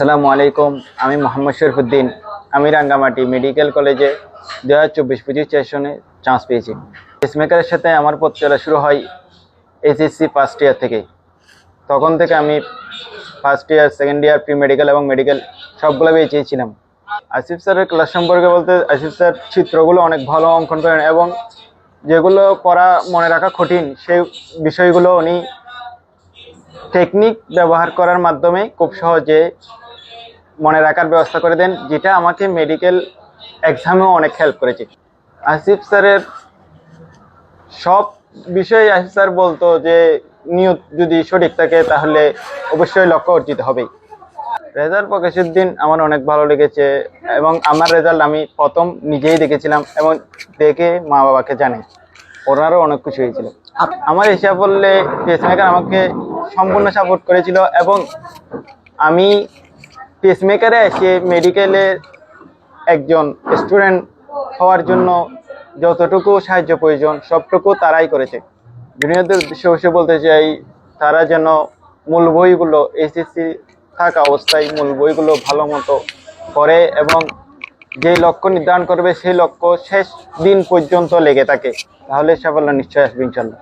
আসসালামু আলাইকুম, আমি মোহাম্মদ শরীফুদ্দিন। আমি রাঙ্গামাটি মেডিকেল কলেজে দু হাজার চব্বিশ পঁচিশ সেশনে চান্স পেয়েছি। পেসমেকারের সাথে আমার পথ চলা শুরু হয় এইচএসসি ফার্স্ট ইয়ার থেকে। তখন থেকে আমি first year second year pre medical এবং মেডিকেল সবগুলো চেয়েছিলাম আসিফ স্যারের ক্লাস সম্পর্কে বলতে আসিফ স্যার চিত্রগুলো অনেক ভালো অঙ্কন করেন এবং যেগুলো করা মনে রাখা কঠিন সেই বিষয়গুলো উনি টেকনিক ব্যবহার করার মাধ্যমে খুব সহজে মনে রাখার ব্যবস্থা করে দেন, যেটা আমাকে মেডিকেল এক্সামেও অনেক হেল্প করেছে। আসিফ স্যারের সব বিষয়ে আসিফ স্যার বলতো যে, নিয়ত যদি সঠিক থাকে তাহলে অবশ্যই লক্ষ্য অর্জিত হবেই। রেজাল্ট প্রকাশের দিন আমার অনেক ভালো লেগেছে এবং আমার রেজাল্ট আমি প্রথম নিজেই দেখেছিলাম এবং দেখে মা বাবাকে জানাই। ওনারও অনেক খুশি হয়েছিল। আমার হিসাব বললে পেসমেকার আমাকে সম্পূর্ণ সাপোর্ট করেছিল এবং আমি পেসমেকারে এসে মেডিকেলে একজন স্টুডেন্ট হওয়ার জন্য যতটুকু সাহায্য প্রয়োজন, সবটুকু তারাই করেছে। জুনিয়রদের উদ্দেশ্যে বলতে চাই, তারা যেন মূল বইগুলো এসএসসি থাকা অবস্থায় মূল বইগুলো ভালো মতো করে এবং যেই লক্ষ্য নির্ধারণ করবে, সেই লক্ষ্য শেষ দিন পর্যন্ত লেগে থাকে। তাহলে সাফল্য নিশ্চয় আসবে ইনশাল্লাহ